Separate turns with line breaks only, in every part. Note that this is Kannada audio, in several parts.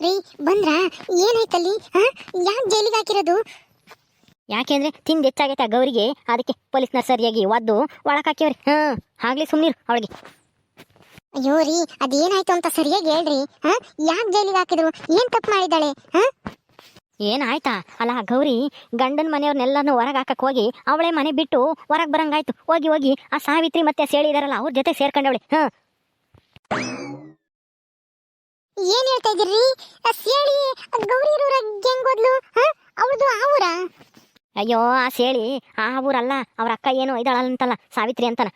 ರೀ ಬಂದ್ರ? ಏನಾಯ್ತಲ್ಲಿ? ಯಾಕೆ ಜೈಲಿಗೆ ಹಾಕಿರೋದು?
ಯಾಕೆಂದ್ರೆ ತಿಂದು ಹೆಚ್ಚಾಗೈತೆ ಆ ಗೌರಿಗೆ. ಅದಕ್ಕೆ ಪೊಲೀಸ್ನ ಸರಿಯಾಗಿ ಒದ್ದು ಒಳಕ್ ಹಾಕಿವ್ರಿ ಹಾ ಆಗ್ಲಿ ಸುಮ್ನಿರು ಅವಳಿಗೆ.
ಅಯ್ಯೋ ರೀ ಅದೇನಾಯ್ತು ಅಂತ ಸರಿಯಾಗಿ ಹೇಳ್ರಿ. ಹಾ ಯಾಕೆ ಜೈಲಿಗೆ ಹಾಕಿದ್ರು? ಏನ್ ತಪ್ಪು ಮಾಡಿದಾಳೆ ಹಾ
ಏನಾಯ್ತಾ? ಅಲ್ಲ ಆ ಗೌರಿ ಗಂಡನ ಮನೆಯವ್ರನ್ನೆಲ್ಲನೂ ಹೊರಗೆ ಹಾಕಕ್ ಹೋಗಿ ಅವಳೇ ಮನೆ ಬಿಟ್ಟು ಹೊರಗೆ ಬರಂಗಾಯ್ತು. ಹೋಗಿ ಹೋಗಿ ಆ ಸಾವಿತ್ರಿ ಮತ್ತೆ ಸೇಳಿದಾರಲ್ಲ ಅವ್ರ ಜೊತೆ ಸೇರ್ಕೊಂಡವಳೆ. ಹಾ.
ಏನ್ ಹೇಳ್ತಾ ಇದ್ದೀರಿ? ಸೇಳಿ ಗೌರಿ ಇರೋರ ಹೆಂಗ್ ಹೋದ್ಲು ಅವಳದು ಆ ಊರ?
ಅಯ್ಯೋ, ಆ ಸೇಳಿ, ಆ ಊರಲ್ಲ, ಅವ್ರ ಅಕ್ಕ ಏನು ಅಂತಲ್ಲ ಸಾವಿತ್ರಿ ಅಂತನ.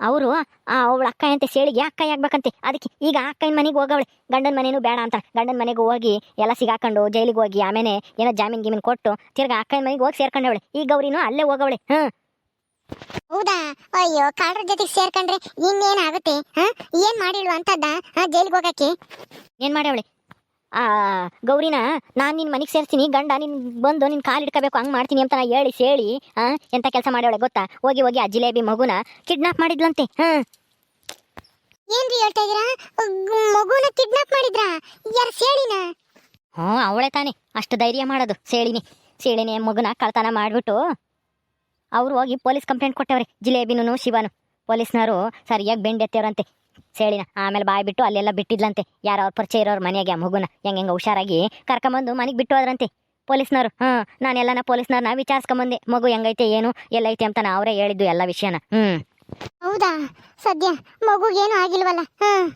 ಅವರು ಅವಳ ಅಕ್ಕ ಅಂತೆ ಸೇಳಿಗೆ ಅಕ್ಕ ಆಗ್ಬೇಕಂತೆ. ಅದಕ್ಕೆ ಈಗ ಅಕ್ಕನ ಮನೆಗೆ ಹೋಗವಳೆ. ಗಂಡನ ಮನೇನು ಬೇಡ ಅಂತ ಗಂಡನ ಮನೆಗೆ ಹೋಗಿ ಎಲ್ಲ ಸಿಗಾಕೊಂಡು ಜೈಲಿಗೆ ಹೋಗಿ ಆಮೇಲೆ ಏನೋ ಜಾಮೀನ್ ಗಿಮೀನ್ ಕೊಟ್ಟು ತಿರ್ಗಾ ಅಕ್ಕನ ಮನೆಗೆ ಹೋಗಿ ಸೇರ್ಕೊಂಡವಳೆ. ಈ ಗೌರಿನೂ ಅಲ್ಲೇ ಹೋಗವಳೆ, ಹಾ?
ಹೌದಾ? ಅಯ್ಯೋ ಕಾಡ್ರ ಜೊತೆಗೆ ಸೇರ್ಕೊಂಡ್ರೆ ಇನ್ನೇನಾಗುತ್ತೆ? ಹಾ? ಏನ್ ಮಾಡಿಳು ಅಂತದ್ದ? ಹಾ ಜೈಲಿಗೆ ಹೋಗಕ್ಕೆ?
ಏನ್ ಮಾಡ್ಯಾವಳೆ ಆ ಗೌರಿನ ನಾನ್ ನಿನ್ ಮನೆಗೆ ಸೇರ್ತೀನಿ ಗಂಡ ನಿನ್ ಬಂದು ನಿನ್ ಕಾಲ್ ಇಡ್ಕೋಬೇಕು ಹಂಗ್ ಮಾಡ್ತೀನಿ ಅಂತ ನಾ ಹೇಳಿ ಸೇಳಿ ಆ ಎಂತ ಕೆಲಸ ಮಾಡ್ಯಾವಳೆ ಗೊತ್ತಾ? ಹೋಗಿ ಹೋಗಿ ಆ ಜಿಲೇಬಿ ಮಗುನ ಕಿಡ್ನಾಪ್ ಮಾಡಿದ್ಲಂತೆ ಹಾ?
ಏನ್ರಿ ಹೇಳ್ತಾ ಇದೀರಾ? ಗ್- ಮಗುನ ಕಿಡ್ನಾಪ್ ಮಾಡಿದ್ರಾ? ಯಾರು ಸೇಳಿನ?
ಹ್ಞೂ ಅವಳೆ ತಾನೇ. ಅಷ್ಟು ಧೈರ್ಯ ಮಾಡೋದು ಸೇಳಿನಿ. ಸೇಳಿನಿ ಮಗುನ ಕಳ್ತನ ಮಾಡ್ಬಿಟ್ಟು ಅವ್ರು ಹೋಗಿ ಪೊಲೀಸ್ ಕಂಪ್ಲೇಂಟ್ ಕೊಟ್ಟವ್ರೆ ಜಿಲೇಬಿನೂ ಶಿವನು. ಪೊಲೀಸ್ನವರು ಸರಿಯಾಗಿ ಬೆಂಡ್ ಎತ್ತೇವ್ರಂತೆ ಸೇಳಿನ ಆಮೇಲೆ ಬಾಯ್ ಬಿಟ್ಟು ಅಲ್ಲೆಲ್ಲ ಬಿಟ್ಟಿದ್ಲಂತೆ. ಯಾರು ಅವ್ರ ಪರಿಚಯ ಇರೋರು ಮನೆಗೆ ಆ ಮಗುನ. ಹೆಂಗೆ ಹೆಂಗೆ ಹುಷಾರಾಗಿ ಕರ್ಕೊಂಬಂದು ಮನೆಗೆ ಬಿಟ್ಟು ಹೋದ್ರಂತೆ. ಪೊಲೀಸ್ನವರು ಹಾಂ ನಾನೆಲ್ಲನ ಪೊಲೀಸ್ನವ್ರನ್ನ ವಿಚಾರಿಸ್ಕೊಂಬಂದೆ. ಮಗು ಹೆಂಗೈತೆ ಏನು ಎಲ್ಲೈತೆ ಅಂತ ಅವರೇ ಹೇಳಿದ್ದು ಎಲ್ಲ ವಿಷಯನ. ಹ್ಞೂ
ಹೌದಾ? ಸದ್ಯ ಮಗುಗೇನು ಆಗಿಲ್ವಲ್ಲ? ಹ್ಞೂ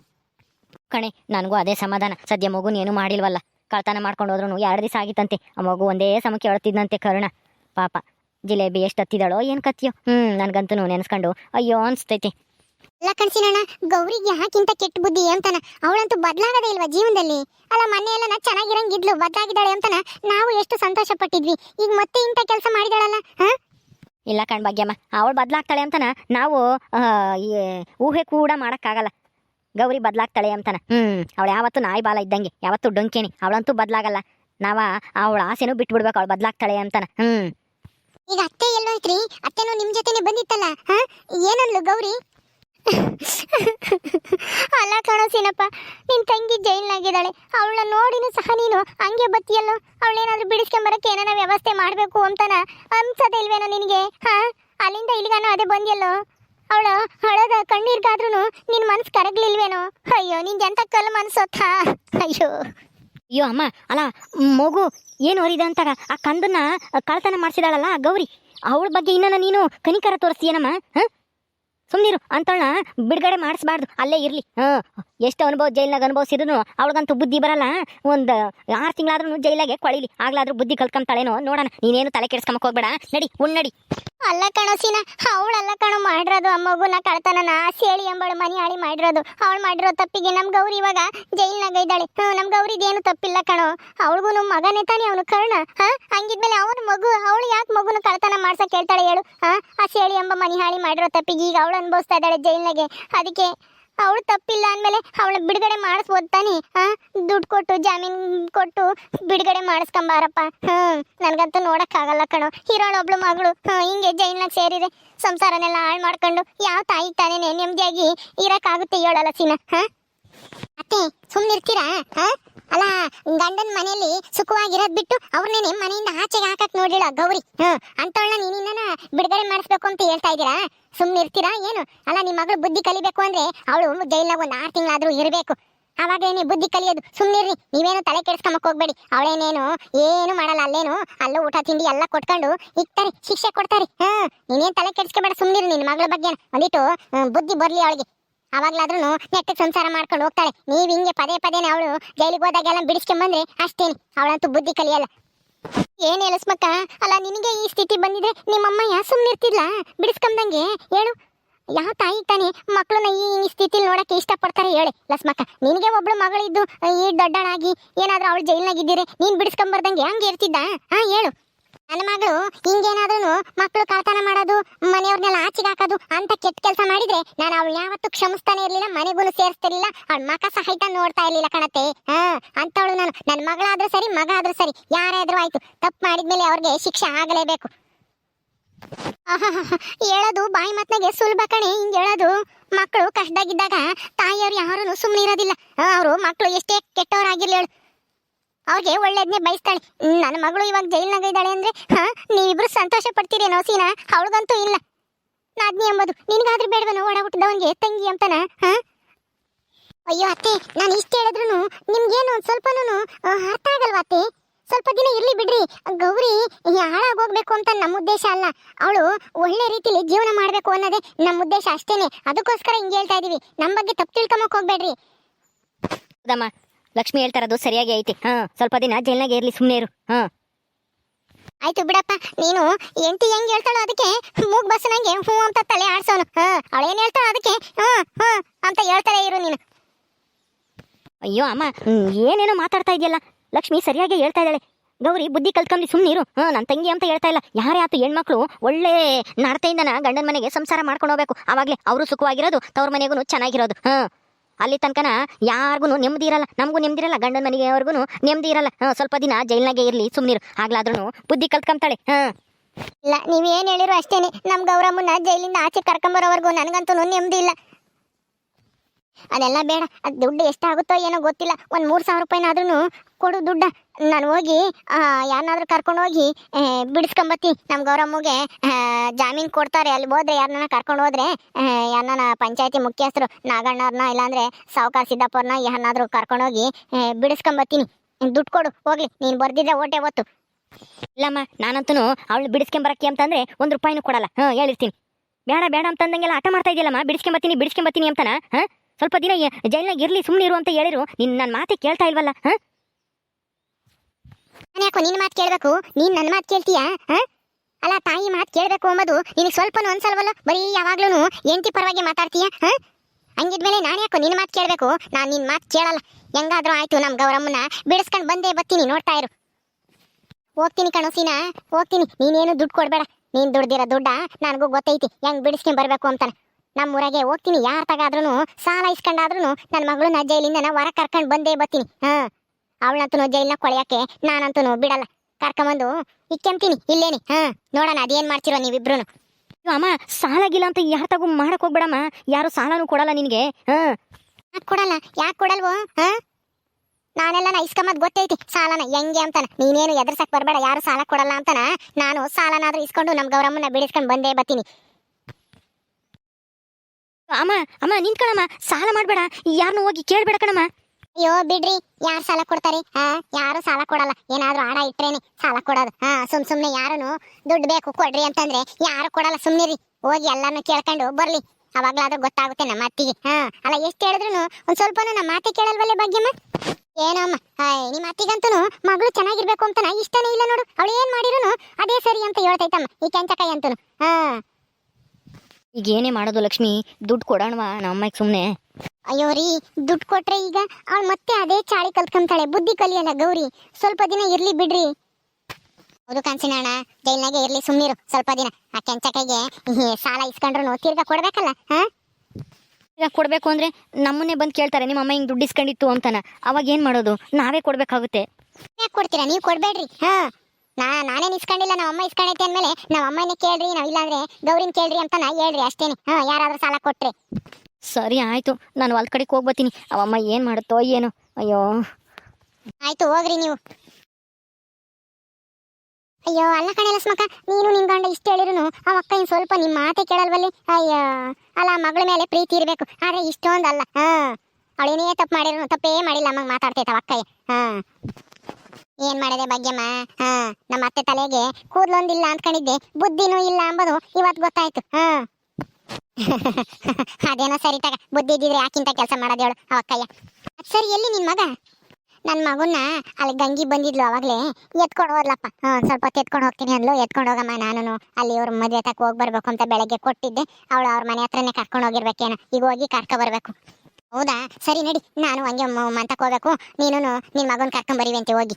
ಕಣೆ ನನಗೂ ಅದೇ ಸಮಾಧಾನ. ಸದ್ಯ ಮಗುನ ಏನು ಮಾಡಿಲ್ವಲ್ಲ. ಕಳ್ತನ ಮಾಡ್ಕೊಂಡು ಹೋದ್ರು ಎರಡು ದಿವಸ ಆಗಿತ್ತಂತೆ. ಆ ಮಗು ಒಂದೇ ಸಮಕ್ಕೆ ಹೇಳ್ತಿದ್ದಂತೆ ಕರುಣ. ಪಾಪ. ಜಿಲೇಬಿ ಎಷ್ಟು ಹತ್ತಿದಾಳೋ ಏನು ಕತ್ತಿಯೋ. ಹ್ಞೂ ನನಗಂತೂ ನೆನ್ಸ್ಕೊಂಡು ಅಯ್ಯೋ ಅನ್ಸ್ತೈತಿ.
ಅಲ್ಲ ಕಣ್ಸಿನಣ್ಣ ಗೌರಿಗೆ ಯಾಕಿಂತ ಕೆಟ್ಟ ಬುದ್ಧಿ ಅಂತಾನ? ಅವಳಂತೂ ಬದಲಾಗದೇ ಇಲ್ವಾ ಜೀವನದಲ್ಲಿ? ಅಲ್ಲ ಮೊನ್ನೆ ಎಲ್ಲ ನಾ ಚೆನ್ನಾಗಿರಂಗಿದ್ಲು ಬದಲಾಗಿದ್ದಾಳೆ ಅಂತಾನ? ನಾವು ಎಷ್ಟು ಸಂತೋಷ ಪಟ್ಟಿದ್ವಿ ಈಗ ಮತ್ತೆ ಇಂಥ ಕೆಲಸ ಮಾಡಿದಾಳಲ್ಲ ಹಾ?
ಇಲ್ಲ ಕಣ್ ಭಾಗ್ಯಮ್ಮ ಅವಳು ಬದಲಾಗ್ತಾಳೆ ಅಂತಾನ? ನಾವು ಈ ಊಹೆ ಕೂಡ ಮಾಡೋಕ್ಕಾಗಲ್ಲ. ಗೌರಿ ಬದಲಾಗ್ತಾಳೆ ಅಂತನ? ಹ್ಞೂ ಅವಳು ಯಾವತ್ತೂ ನಾಯಿ ಬಾಲ ಇದ್ದಂಗೆ ಯಾವತ್ತೂ ಡೊಂಕೇನಿ ಅವಳಂತೂ ಬದಲಾಗಲ್ಲ. ನಾವ ಅವಳ ಆಸೆನೂ ಬಿಟ್ಬಿಡ್ಬೇಕು ಅವಳು ಬದಲಾಗ್ತಾಳೆ ಅಂತನ? ಹ್ಞೂ
ಈಗ ಅತ್ತೆ ಎಲ್ಲೋಯ್ತ್ರಿ ಅತ್ತೆನೂ ನಿಮ್ ಜೊತೆನೆ ಬಂದಿತ್ತಲ್ಲ, ಹಾ? ಏನನ್ಲು ಗೌರಿ? ಅಲ್ಲ ಕಣೋ ಸೀನಪ್ಪ, ನಿನ್ ತಂಗಿ ಜೈಲ್ನಾಗಿದ್ದಾಳೆ. ಅವಳನ್ನ ನೋಡಿನ ಸಹ ನೀನು ಹಂಗೆ ಬತ್ತಿಯಲ್ಲೋ? ಅವಳೇನಾದ್ರೂ ಬಿಡಿಸ್ಕೊಂಬರಕ್ಕೆ ಏನಾರ ವ್ಯವಸ್ಥೆ ಮಾಡಬೇಕು ಅಂತನ ಅನ್ಸದೆ ಇಲ್ವೇನೋ ನಿನಗೆ, ಹಾ? ಅಲ್ಲಿಂದ ಇಲ್ಲಿಗಾನು ಅದೇ ಬಂದಿಯಲ್ಲೋ? ಅವಳು ಹಳದ ಕಣ್ಣೀರ್ಗಾದ್ರೂ ನಿನ್ ಮನಸ್ಸು ಕರಗ್ಲಿಲ್ವೇನೋ? ಅಯ್ಯೋ ಎಂತ ಕಲ್ಲು ಮನ್ಸೊತ್ತ ಅಯ್ಯೋ.
ಅಯ್ಯೋ ಅಮ್ಮ, ಅಲ್ಲ, ಮಗು, ಏನು ಹೊರಿದೆ ಅಂತ ಆ ಕಂದನ್ನ ಕಳ್ತನ ಮಾಡಿಸಿದಾಳಲ್ಲ ಗೌರಿ. ಅವಳ ಬಗ್ಗೆ ಇನ್ನನ ನೀನು ಕನಿಕರ ತೋರಿಸ್ತೀಯನಮ್ಮ ಹಾಂ? ಸುಮ್ಮನಿರು ಅಂತಳನ್ನ ಬಿಡುಗಡೆ ಮಾಡಿಸ್ಬಾರ್ದು, ಅಲ್ಲೇ ಇರಲಿ. ಹಾಂ, ಎಷ್ಟು ಅನುಭವ ಜೈಲ್ನಾಗ ಅನುಭವಿಸಿದ್ರು ಅವಳಗಂತೂ ಬುದ್ಧಿ ಬರಲ್ಲ. ಒಂದು ಆರು ತಿಂಗಳಾದ್ರೂ ಜೈಲಾಗೆ ಕೊಳಿಲಿ. ಆಗ್ಲಾದ್ರೂ ಬುದ್ಧಿ ಕಲ್ಕೊಂತಾಳೇನೋ ನೋಡೋಣ, ನೀನೇನು ತಲೆ ಕೆಡಿಸ್ಕೊಂಬಕ್ಕೆ ಹೋಗ್ಬೇಡ. ನಡಿ ಉಣ್ಣಡಿ
ಅಲ್ಲ ಕಣೋ ಸೀನ, ಅವಳಲ್ಲ ಕಣೋ ಮಾಡಿರೋದು, ಆ ಮಗುನ ಕಳ್ತನನ ಸೇಳಿ ಎಂಬಳು ಮನಿ ಹಾಳಿ ಮಾಡಿರೋದು. ಅವಳು ಮಾಡಿರೋ ತಪ್ಪಿಗೆ ನಮ್ ಗೌರಿ ಇವಾಗ ಜೈಲ್ನಾಗ ಇದ್ದಾಳೆ. ನಮ್ಮ ಗೌರಿ ಗೌರಿದೇನು ತಪ್ಪಿಲ್ಲ ಕಣೋ. ಅವಳಿಗೂ ನಮ್ಮ ಮಗನೇ ತಾನೇ ಅವನು ಕರ್ಣ, ಹಾ? ಹಂಗಿದ್ಮೇಲೆ ಅವನ ಮಗು, ಅವಳು ಯಾಕೆ ಮಗುನ ಕಳ್ತನ ಮಾಡ್ಸಕ್ಕೆ ಹೇಳ್ತಾಳೆ ಹೇಳು, ಹಾ? ಆ ಸೇಳಿ ಎಂಬ ಮನಿ ಹಾಳಿ ಮಾಡಿರೋ ತಪ್ಪಿಗೆ ಈಗ ಅವಳು ಅನುಭವಿಸ್ತಾ ಇದ್ದಾಳೆ ಜೈಲ್ನಾಗೆ. ಅದಕ್ಕೆ ಅವಳು ತಪ್ಪಿಲ್ಲ ಅಂದಮೇಲೆ ಅವಳ ಬಿಡುಗಡೆ ಮಾಡಿಸ್ಬೋದು ತಾನೆ? ಹಾ ದುಡ್ಡು ಕೊಟ್ಟು, ಜಾಮೀನು ಕೊಟ್ಟು ಬಿಡುಗಡೆ ಮಾಡಿಸ್ಕೊಂಬಾರಪ್ಪ. ಹ್ಞೂ ನನಗಂತೂ ನೋಡೋಕ್ಕಾಗಲ್ಲ ಕಣೋ. ಹೀರೋಳೊಬ್ಳು ಮಗಳು ಹ್ಞೂ ಹಿಂಗೆ ಜೈಲ್ನಾಗ ಸೇರಿದೆ ಸಂಸಾರನೆಲ್ಲ ಹಾಳು ಮಾಡ್ಕೊಂಡು ಯಾವ ತಾಯಿ ತಾನೇ ನೆಮ್ಮದಿಯಾಗಿ ಇರೋಕ್ಕಾಗುತ್ತೆ ಹೇಳಲ್ಲ ಸೀನಾ ಹಾ? ಅತ್ತೆ, ಸುಮ್ನಿರ್ತೀರಾ, ಹಾ? ಅಲ್ಲ ಗಂಡನ ಮನೆಯಲ್ಲಿ ಸುಖವಾಗಿರೋದ್ ಬಿಟ್ಟು ಅವ್ರನ್ನೇನೆ ಮನೆಯಿಂದ ಆಚೆಗೆ ಹಾಕಕ್ ನೋಡಿಲ್ಲ ಗೌರಿ? ಹ್ಮ್ ನೀನ ನೀನಿನ್ನ ಬಿಡುಗಡೆ ಮಾಡಿಸ್ಬೇಕು ಅಂತ ಹೇಳ್ತಾ ಇದ್ದೀರಾ? ಸುಮ್ನಿರ್ತೀರಾ ಏನು? ಅಲ್ಲ ನಿಮ್ಮ ಮಗಳು ಬುದ್ಧಿ ಕಲಿಬೇಕು ಅಂದ್ರೆ ಅವಳು ಜೈಲಾಗ ಒಂದ್ ಆರು ತಿಂಗಳಾದ್ರೂ ಇರಬೇಕು. ಅವಾಗೇನೆ ಬುದ್ಧಿ ಕಲಿಯೋದು? ಸುಮ್ಮನಿರ್ರಿ ನೀವೇನು ತಲೆ ಕೆಡಿಸ್ಕೊಂಬಕ್ ಹೋಗ್ಬೇಡಿ. ಅವಳೇನೇನು, ಏನು ಮಾಡಲ್ಲ, ಅಲ್ಲೇನು? ಅಲ್ಲೂ ಊಟ, ತಿಂಡಿ ಎಲ್ಲ ಕೊಟ್ಕೊಂಡು ಇಕ್ತಾರೆ, ಶಿಕ್ಷೆ ಕೊಡ್ತಾರೆ. ಹಾ ನೀನೇನ್ ತಲೆ ಕೆಡಿಸ್ಕೊಬೇಡ ಸುಮ್ಮನಿರು ನಿನ್ನ ಮಗಳ ಬಗ್ಗೆ ಒಂದಿಟ್ಟು ಬುದ್ಧಿ ಬರ್ಲಿ ಅವಳಿಗೆ. ಅವಾಗ್ಲಾದ್ರೂ ನೆಟ್ಟಗೆ ಸಂಸಾರ ಮಾಡ್ಕೊಂಡು ಹೋಗ್ತಾಳೆ. ನೀವ್ ಹಿಂಗೆ ಪದೇ ಪದೇನೆ ಅವಳು ಜೈಲಿಗೆ ಹೋದಾಗೆಲ್ಲ ಬಿಡಿಸ್ಕೊಂಬಂದ್ರೆ ಅಷ್ಟೇನೆ. ಅವಳಂತೂ ಬುದ್ಧಿ ಕಲಿಯಲ್ಲ. ಏನ್ ಎಲಸ್ಮಕ್ಕ ಅಲ್ಲ, ನಿನಗೆ ಈ ಸ್ಥಿತಿ ಬಂದಿದ್ರೆ ನಿಮ್ಮಮ್ಮ ಯಾ ಸುಮ್ನಿರ್ತಿದ್ಲ ಬಿಡಿಸ್ಕೊಂಬಂಗೆ? ಹೇಳು ಯಾವ ತಾಯಿ ತಾನೆ ಮಕ್ಕಳನ್ನ ಈ ಈ ಸ್ಥಿತಿಲಿ ನೋಡಕ್ಕೆ ಇಷ್ಟಪಡ್ತಾರೆ ಹೇಳಿ. ಲಸ್ಮಕ್ಕ, ನಿನಗೆ ಒಬ್ಳು ಮಗಳಿದ್ದು ಈ ದೊಡ್ಡಳಾಗಿ ಏನಾದ್ರೂ ಅವಳು ಜೈಲ್ನಾಗಿದ್ದೀರಿ ನೀನ್ ಬಿಡಿಸ್ಕೊಂಬರ್ದಂಗೆ ಹಂಗೆ ಇರ್ತಿದ್ದ? ಹಾ, ಹೇಳು. ನನ್ನ ಮಗಳು ಹಿಂಗೇನಾದ್ರೂ ಮಕ್ಕಳು ಕಳ್ತನ ಮಾಡೋದು ಮನೆಯವ್ರನ್ನೆಲ್ಲ ಆಚೆಗೆ ಹಾಕೋದು ಅಂತ ಕೆಟ್ಟ ಕೆಲಸ ಮಾಡಿದ್ರೆ ನಾನು ಅವಳು ಯಾವತ್ತೂ ಕ್ಷಮಿಸ್ತಾನೆ ಇರಲಿಲ್ಲ ಮನೆಗೂ ಸೇರಿಸ್ತಿರ್ಲಿಲ್ಲ, ಅವಳ ಮಕ ಸಹಿತ ನೋಡ್ತಾ ಇರ್ಲಿಲ್ಲ ಕಣತೆ ಹಾ, ಅಂತವಳು ನಾನು. ನನ್ನ ಮಗಳಾದ್ರೂ ಸರಿ, ಮಗ ಆದ್ರೂ ಸರಿ ಯಾರಾದ್ರೂ ಆಯ್ತು. ತಪ್ಪು ಮಾಡಿದ್ಮೇಲೆ ಅವ್ರಿಗೆ ಶಿಕ್ಷೆ ಆಗಲೇಬೇಕು. ಹೇಳೋದು ಬಾಯಿ ಮಾತ್ನಾಗೆ ಸುಲಭ ಕಣೆ, ಹಿಂಗೆ ಹೇಳೋದು. ಮಕ್ಕಳು ಕಷ್ಟದಾಗಿದ್ದಾಗ ತಾಯಿಯವ್ರು ಯಾರೂ ಸುಮ್ಮನೆ ಇರೋದಿಲ್ಲ ಅವರು ಮಕ್ಕಳು ಎಷ್ಟೇ ಕೆಟ್ಟವರಾಗಿರ್ಲಿ ಹೇಳು. ಅವ್ರಿಗೆ ಒಳ್ಳೇದ್ನೇ ಬಯಸ್ತಾಳೆ. ನನ್ನ ಮಗಳು ಇವಾಗ ಜೈಲ್ನಾಗ ಇದ್ದಾಳೆ ಅಂದ್ರೆ, ಹಾ, ನೀವಿಬ್ರು ಸಂತೋಷ ಪಡ್ತೀರೇನೋ ಸೀನಾ? ಅವಳಿಗಂತೂ ಇಲ್ಲ. ನಾದ್ನಿ ಎಂಬುದು ನಿನಗಾದ್ರೂ ಬೇಡವನು ಒಡ ಹುಟ್ಟಿದವನ್ಗೆ ತಂಗಿ ಅಂತಾನ, ಹಾ? ಅಯ್ಯೋ ಅತ್ತೆ, ನಾನು ಇಷ್ಟ ಹೇಳಿದ್ರು ನಿಮ್ಗೇನು ಒಂದ್ ಸ್ವಲ್ಪನೂ ಅರ್ಥ ಆಗಲ್ವಾ ಅತ್ತೆ? ಸ್ವಲ್ಪ ದಿನ ಇರ್ಲಿ ಬಿಡ್ರಿ. ಗೌರಿ ಹಾಳಾಗೋಗ್ಬೇಕು ಅಂತ ನಮ್ಮ ಉದ್ದೇಶ ಅಲ್ಲ. ಅವಳು ಒಳ್ಳೆ ರೀತಿಲಿ ಜೀವನ ಮಾಡ್ಬೇಕು ಅನ್ನೋದೇ ನಮ್ಮ ಉದ್ದೇಶ ಅಷ್ಟೇನೆ. ಅದಕ್ಕೋಸ್ಕರ ಹಿಂಗೆ ಹೇಳ್ತಾ ಇದೀವಿ. ನಮ್ಮ ಬಗ್ಗೆ ತಪ್ಪು ತಿಳ್ಕೊಂಬಕ್ ಹೋಗ್ಬೇಡ್ರಿ.
ಲಕ್ಷ್ಮಿ ಹೇಳ್ತಾರದು ಸರಿಯಾಗಿ ಐತಿ. ಹಾ ಸ್ವಲ್ಪ ದಿನ ಜೈಲ್ನಾಗೆ ಇರ್ಲಿ ಸುಮ್ಮನೆ ಇರು. ಹಾ.
ಆಯ್ತು ಬಿಡಪ್ಪ ನೀನು ಎಂಟಿ ಹೆಂಗ್ ಹೇಳ್ತಾಳೋ ಅದಕ್ಕೆ ಮೂಗ್ ಬಸ್ಸನಂಗೆ ಹ್ಞೂ ಅಂತ ತಲೆ ಆಡ್ಸೋನು. ಹಾ ಅವಳೇನ್ ಹೇಳ್ತಾಳೋ ಅದಕ್ಕೆ ಹ್ಞೂ ಹ್ಞೂ ಅಂತ ಹೇಳ್ತಾರೆ ಇರು ನೀನು.
ಅಯ್ಯೋ ಅಮ್ಮ ಏನೇನೋ ಮಾತಾಡ್ತಾ ಇದೆಯಲ್ಲ. ಲಕ್ಷ್ಮಿ ಸರಿಯಾಗಿ ಹೇಳ್ತಾ ಇದ್ದಾಳೆ. ಗೌರಿ ಬುದ್ಧಿ ಕಲ್ತ್ಕೊಂಡ್ಲಿ ಸುಮ್ಮನಿರು ಹಾ ನನ್ನ ತಂಗಿ ಅಂತ ಹೇಳ್ತಾ ಇಲ್ಲ. ಯಾರೇ ಆತು ಹೆಣ್ಮಕ್ಳು ಒಳ್ಳೆ ನಡತೆಯಿಂದನ ಗಂಡನ ಮನೆಗೆ ಸಂಸಾರ ಮಾಡ್ಕೊಂಡು ಹೋಗ್ಬೇಕು. ಅವಾಗಲೇ ಅವರು ಸುಖವಾಗಿರೋದು ತವ್ರ ಮನೆಗೂ ಚೆನ್ನಾಗಿರೋದು. ಹಾ. ಅಲ್ಲಿ ತನಕನ ಯಾರಿಗೂ ನೆಮ್ಮದಿ ಇರಲ್ಲ, ನಮಗೂ ನೆಮ್ಮದಿ ಇರಲ್ಲ, ಗಂಡನ ಮನೆಗೆವರೆಗೂ ನೆಮ್ಮದಿ ಇರಲ್ಲ. ಸ್ವಲ್ಪ ದಿನ ಜೈಲಿನಾಗೆ ಇರಲಿ ಸುಮ್ಮನಿರು ಆಗ್ಲಾದ್ರೂ ಬುದ್ಧಿ ಕಲ್ತ್ಕೊಂತಾಳೆ ಹಾ.
ಇಲ್ಲ ನೀವೇನು ಹೇಳಿರೋ ಅಷ್ಟೇನೆ. ನಮ್ ಗೌರಮ್ಮನ ಜೈಲಿಂದ ಆಚೆ ಕರ್ಕೊಂಬರೋವರೆಗೂ ನನಗಂತೂ ನೆಮ್ಮದಿ ಇಲ್ಲ. ಅದೆಲ್ಲ ಬೇಡ. ಅದು ದುಡ್ಡು ಎಷ್ಟಾಗುತ್ತೋ ಏನೋ ಗೊತ್ತಿಲ್ಲ. ಒಂದು ಮೂರು ಸಾವಿರ ರೂಪಾಯಿನಾದ್ರೂ ಕೊಡು ದುಡ್ಡ. ನಾನು ಹೋಗಿ ಯಾರನ್ನಾದ್ರೂ ಕರ್ಕೊಂಡು ಹೋಗಿ ಬಿಡಿಸ್ಕೊಂಬತ್ತಿ. ನಮ್ಮ ಗೌರಮ್ಮಗೆ ಜಾಮೀನು ಕೊಡ್ತಾರೆ. ಅಲ್ಲಿ ಹೋದ್ರೆ ಯಾರನ್ನ ಕರ್ಕೊಂಡು ಹೋದ್ರೆ ಯಾರನ್ನ ಪಂಚಾಯತಿ ಮುಖ್ಯಸ್ಥರು, ನಾಗಣ್ಣವ್ರನ್ನ, ಇಲ್ಲಾಂದ್ರೆ ಸಾವುಕಾರ ಸಿದ್ದಪ್ಪವ್ರನ್ನ ಯಾರನ್ನಾದ್ರೂ ಕರ್ಕೊಂಡು ಹೋಗಿ ಬಿಡಿಸ್ಕೊಂಬತ್ತೀನಿ. ದುಡ್ಡು ಕೊಡು, ಹೋಗ್ಲಿ. ನೀನು ಬರ್ದಿದ್ರೆ ಓಟೆ ಒತ್ತು
ಇಲ್ಲಮ್ಮ ನಾನಂತೂ ಅವಳು ಬಿಡಿಸ್ಕೊಂಬರಕ್ಕೆ ಅಂತಂದ್ರೆ ಒಂದು ರೂಪಾಯಿನೂ ಕೊಡಲ್ಲ. ಹಾಂ, ಹೇಳಿರ್ತೀನಿ. ಬೇಡ ಬೇಡ ಅಂತಂದಂಗೆಲ್ಲ ಆಟ ಮಾಡ್ತಾ ಇದೆಯಲ್ಲಮ್ಮ. ಬಿಡಿಸ್ಕೊಂಬತ್ತೀನಿ ಬಿಡಿಸ್ಕೊಂಬತ್ತೀನಿ ಅಂತಾನ? ಹಾ? ಸ್ವಲ್ಪ ದಿನ ಜೈಲ್ನಾಗ ಇರ್ಲಿ ಸುಮ್ಮನೆ ಇರು ಅಂತ ಹೇಳಿರು. ನಿನ್ ನನ್ನ ಮಾತೆ ಕೇಳ್ತಾ ಇಲ್ವಲ್ಲ, ಹಾಂ?
ನಾನು ಯಾಕೋ ನಿನ್ನ ಮಾತು ಕೇಳಬೇಕು? ನೀನ್ ನನ್ನ ಮಾತು ಕೇಳ್ತೀಯಾ, ಹ? ಅಲ್ಲ, ತಾಯಿ ಮಾತು ಕೇಳಬೇಕು ಅಂಬೋದು ನಿನಗೆ ಸ್ವಲ್ಪನೂ ಅನ್ಸಲ್ವಲ್ಲ? ಬರೀ ಯಾವಾಗ್ಲೂ ಎಂಟಿ ಪರವಾಗಿ ಮಾತಾಡ್ತೀಯ, ಹ? ಹಂಗಿದ್ಮೇಲೆ ನಾನು ಯಾಕೋ ನಿನ್ನ ಮಾತು ಕೇಳಬೇಕು? ನಾನು ನಿನ್ನ ಮಾತು ಕೇಳಲ್ಲ. ಹೆಂಗಾದ್ರೂ ಆಯ್ತು ನಮ್ಮ ಗೌರಮ್ಮನ ಬಿಡಿಸ್ಕೊಂಡು ಬಂದೇ ಬರ್ತೀನಿ, ನೋಡ್ತಾ ಇರು. ಹೋಗ್ತೀನಿ ಕಣೋ ಸೀನಾ, ಹೋಗ್ತೀನಿ. ನೀನೇನು ದುಡ್ಡು ಕೊಡ್ಬೇಡ. ನೀನ್ ದುಡ್ದಿರೋ ದುಡ್ಡ ನನಗೂ ಗೊತ್ತೈತಿ. ಹೆಂಗ್ ಬಿಡಿಸ್ಕೊಂಡ್ ಬರಬೇಕು ಅಂತಾನೆ. ನಮ್ಮ ಊರಾಗೆ ಹೋಗ್ತೀನಿ ಯಾರ ತಗಾದ್ರೂ ಸಾಲ ಇಸ್ಕೊಂಡಾದ್ರೂ ನನ್ನ ಮಗಳನ್ನ ಜೈಲಿಂದ ಹೊರ ಕರ್ಕೊಂಡು ಬಂದೇ ಬರ್ತೀನಿ. ಹಾ ಅವಳಂತೂ ಜೈಲಿನ ಕೊಳೆಯಕ್ಕೆ ನಾನಂತೂ ಬಿಡಲ್ಲ. ಕರ್ಕೊಂಬಂದು ಇಕ್ಕೆಂತೀನಿ ಇಲ್ಲೇನಿ. ಹಾ ನೋಡೋಣ ಅದೇನ್ ಮಾಡ್ತಿರೋ ನೀವಿಬ್ರು
ಅಮ್ಮ ಸಾಲ ಗಿಲ್ಲ ಅಂತ ಯಾರ ತಗೋ ಮಾಡಕ್ ಹೋಗ್ಬೇಡಮ್ಮ. ಯಾರು ಸಾಲನೂ ಕೊಡಲ್ಲ ನಿನಗೆ. ಹಾ.
ಯಾಕೆ ಕೊಡಲ್ಲ? ಯಾಕೆ ಕೊಡಲ್ವೋ? ಹಾ? ನಾನೆಲ್ಲ ನಾ ಇಸ್ಕೊಂಬದ್ ಗೊತ್ತೈತಿ ಸಾಲನ ಹೆಂಗೆ ಅಂತಾನ. ನೀನೇನು ಎದುರ್ಸಕ್ ಬರ್ಬೇಡ ಯಾರು ಸಾಲ ಕೊಡಲ್ಲ ಅಂತಾನ. ನಾನು ಸಾಲನಾದ್ರೂ ಇಸ್ಕೊಂಡು ನಮ್ಮ ಗೌರಮ್ಮನ ಬಿಡಿಸ್ಕೊಂಡು ಬಂದೇ ಬರ್ತೀನಿ.
ಅಮ್ಮ ಅಮ್ಮ ನಿಂತ್ಕಣಮ್ಮ ಸಾಲ ಮಾಡಬೇಡ. ಯಾರನ್ನೂ ಹೋಗಿ ಕೇಳ್ಬೇಡ ಕಣಮ್ಮ.
ಅಯ್ಯೋ, ಬಿಡ್ರಿ. ಯಾರು ಸಾಲ ಕೊಡ್ತಾರೆ? ಹಾ ಯಾರು ಸಾಲ ಕೊಡಲ್ಲ. ಏನಾದ್ರೂ ಆಡ ಇಟ್ರೇನೆ ಸಾಲ ಕೊಡೋದು. ಹಾ ಸುಮ್ ಸುಮ್ನೆ ಯಾರನು ದುಡ್ಡು ಬೇಕು ಕೊಡ್ರಿ ಅಂತಂದ್ರೆ ಯಾರು ಕೊಡಲ್ಲ. ಸುಮ್ನಿರಿ. ಹೋಗಿ ಎಲ್ಲಾನು ಕೇಳ್ಕೊಂಡು ಬರ್ಲಿ. ಅವಾಗ್ಲಾದ್ರೂ ಗೊತ್ತಾಗುತ್ತೆ ನಮ್ಮ ಅತ್ತಿಗೆ. ಹಾ, ಅಲ್ಲ, ಎಷ್ಟು ಹೇಳಿದ್ರು ಒಂದ್ ಸ್ವಲ್ಪ ನಮ್ಮ ಮಾತೆ ಕೇಳಲ್ವಲ್ಲೇ ಭಾಗ್ಯಮ್ಮ? ಏನಮ್ಮ? ಹಾಯ್, ನಿಮ್ಮ ಅತ್ತಿಗಂತೂ ಮಗಳು ಚೆನ್ನಾಗಿರ್ಬೇಕು ಅಂತ ಇಷ್ಟನೇ ಇಲ್ಲ ನೋಡು. ಅವಳು ಏನ್ ಮಾಡಿರುನು? ಅದೇ ಸರಿ ಅಂತ ಹೇಳ್ತೈತಮ್ಮ. ಈ ಕೆಂಚಕಾಯಿ ಅಂತೂ ಹಾ.
ಈಗ ಏನೇ ಮಾಡೋದು ಲಕ್ಷ್ಮಿ ದುಡ್ಡು ಕೊಡೋಣವಾ ನಮ್ಮಕ್ಕೆ ಸುಮ್ಮನೆ
ಅಯ್ಯೋ ರೀ ದುಡ್ಡು ಕೊಟ್ರೆ ಈಗ ಅವಳು ಮತ್ತೆ ಅದೇ ಚಾಳಿ ಕಲ್ತ್ಕೊಂತಾಳೆ ಬುದ್ಧಿ ಕಲಿಯಲ್ಲ ಗೌರಿ. ಸ್ವಲ್ಪ ದಿನ ಇರ್ಲಿ ಬಿಡ್ರಿ. ಹೌದು ಅಣ್ಣ ಜೈಲ್ನಾಗೆ ಇರ್ಲಿ ಸುಮ್ಮನಿರು ಸ್ವಲ್ಪ ದಿನ. ಆ ಕೆಂಚಕೈಗೆ ಸಾಲ ಇಸ್ಕೊಂಡ್ರು ತಿರ್ಗಾ ಕೊಡ್ಬೇಕಲ್ಲ ಹಾ?
ಈಗ ಕೊಡಬೇಕು ಅಂದ್ರೆ ನಮ್ಮನ್ನೇ ಬಂದು ಕೇಳ್ತಾರೆ ನಿಮ್ಮ ಅಮ್ಮ ಹಿಂಗೆ ದುಡ್ಡು ಇಸ್ಕೊಂಡಿತ್ತು ಅಂತಾನ. ಅವಾಗ ಏನು ಮಾಡೋದು? ನಾವೇ ಕೊಡಬೇಕಾಗುತ್ತೆ.
ಯಾಕೆ ಕೊಡ್ತೀರಾ? ನೀವು ಕೊಡಬೇಡ್ರಿ ಹಾ? ನಾ ನಾನೇನು ಇಸ್ಕೊಂಡಿಲ್ಲ ನಮ್ಮ ಅಮ್ಮ ಇಸ್ಕೊಂಡೈತೆ ಅಂದ್ಮೇಲೆ ನಮ್ಮ ಅಮ್ಮನೇ ಕೇಳ್ರಿ ನಾವು ಇಲ್ಲಾಂದ್ರೆ ಗೌರಿನ್ ಕೇಳ್ರಿ ಅಂತ ನಾ ಹೇಳ್ರಿ ಅಷ್ಟೇನೆ. ಹಾ ಯಾರಾದ್ರೂ ಸಾಲ ಕೊಟ್ರೆ.
ಸರಿ ಆಯ್ತು. ನಾನು ಹೊಲ್ದ ಕಡೆಗೆ ಹೋಗ್ಬತ್ತೀನಿ ಅವಮ್ಮ ಏನು ಮಾಡುತ್ತೋ ಏನು. ಅಯ್ಯೋ.
ಆಯ್ತು ಹೋಗ್ರಿ ನೀವು. ಅಯ್ಯೋ ಅಲ್ಲ ಕಣೆ ಲಸ್ಮಕ್ಕ ನೀನು ನಿನ್ ಗಂಡ ಇಷ್ಟ ಹೇಳಿರುನು ಆ ಅಕ್ಕ ಇನ್ ಸ್ವಲ್ಪ ನಿಮ್ಮ ಮಾತೆ ಕೇಳಲ್ವಲ್ಲಿ? ಅಯ್ಯೋ ಅಲ್ಲ ಮಗಳ ಮೇಲೆ ಪ್ರೀತಿ ಇರ್ಬೇಕು. ಆದ್ರೆ ಇಷ್ಟೊಂದಲ್ಲ ಹಾ. ಅವಳೇನೇ ತಪ್ಪು ಮಾಡಿರೋ ತಪ್ಪೇ ಮಾಡಿಲ್ಲ ಅಮ್ಮಗೆ ಮಾತಾಡ್ತೈತ ಅಕ್ಕಯ್ಯ. ಹಾ. ಏನ್ ಮಾಡಿದೆ ಭಾಗ್ಯಮ್ಮ? ಹಾ, ನಮ್ಮ ಅತ್ತೆ ತಲೆಗೆ ಕೂದ್ಲೊಂದಿಲ್ಲ ಅಂದ್ಕೊಂಡಿದ್ದೆ, ಬುದ್ಧಿನೂ ಇಲ್ಲ ಅಂಬುದು ಇವತ್ ಗೊತ್ತಾಯ್ತು. ಹಾ. ಅದೇನೋ ಸರಿ ತಗ, ಬುದ್ಧಿ ಇದ್ದಿದ್ರೆ ಯಾಕಿಂತ ಕೆಲಸ ಮಾಡೋದೇಳು ಅವಕ್ಕಯ್ಯ ಸರಿ, ಎಲ್ಲಿ ನಿನ್ ಮಗ? ನನ್ನ ಮಗುನ ಅಲ್ಲಿ ಗಂಗಿ ಬಂದಿದ್ಲು ಅವಾಗ್ಲೇ, ಎತ್ಕೊಂಡು ಹೋದ್ಲಪ್ಪ. ಸ್ವಲ್ಪ ಹೊತ್ತು ಎತ್ಕೊಂಡು ಹೋಗ್ತೀನಿ ಅಂದ್ಲು, ಎತ್ಕೊಂಡು ಹೋಗಮ್ಮ ನಾನು ಅಲ್ಲಿ ಅವ್ರ ಮದುವೆ ತಕ್ಕ ಹೋಗಿ ಬರ್ಬೇಕು ಅಂತ ಬೆಳಗ್ಗೆ ಕೊಟ್ಟಿದ್ದೆ, ಅವಳು ಅವ್ರ ಮನೆ ಹತ್ರನೇ ಕರ್ಕೊಂಡು ಹೋಗಿರ್ಬೇಕೇನ, ಈಗ ಹೋಗಿ ಕರ್ಕೊ ಬರ್ಬೇಕು. ಹೌದಾ? ಸರಿ ನಡಿ, ನಾನು ಹಂಗೆ ಮಂತಕ್ಕೆ ಹೋಗ್ಬೇಕು ನೀನು ನಿನ್ನ ಮಗನ ಕರ್ಕೊಂಡ್ ಅಂತ ಹೋಗಿ.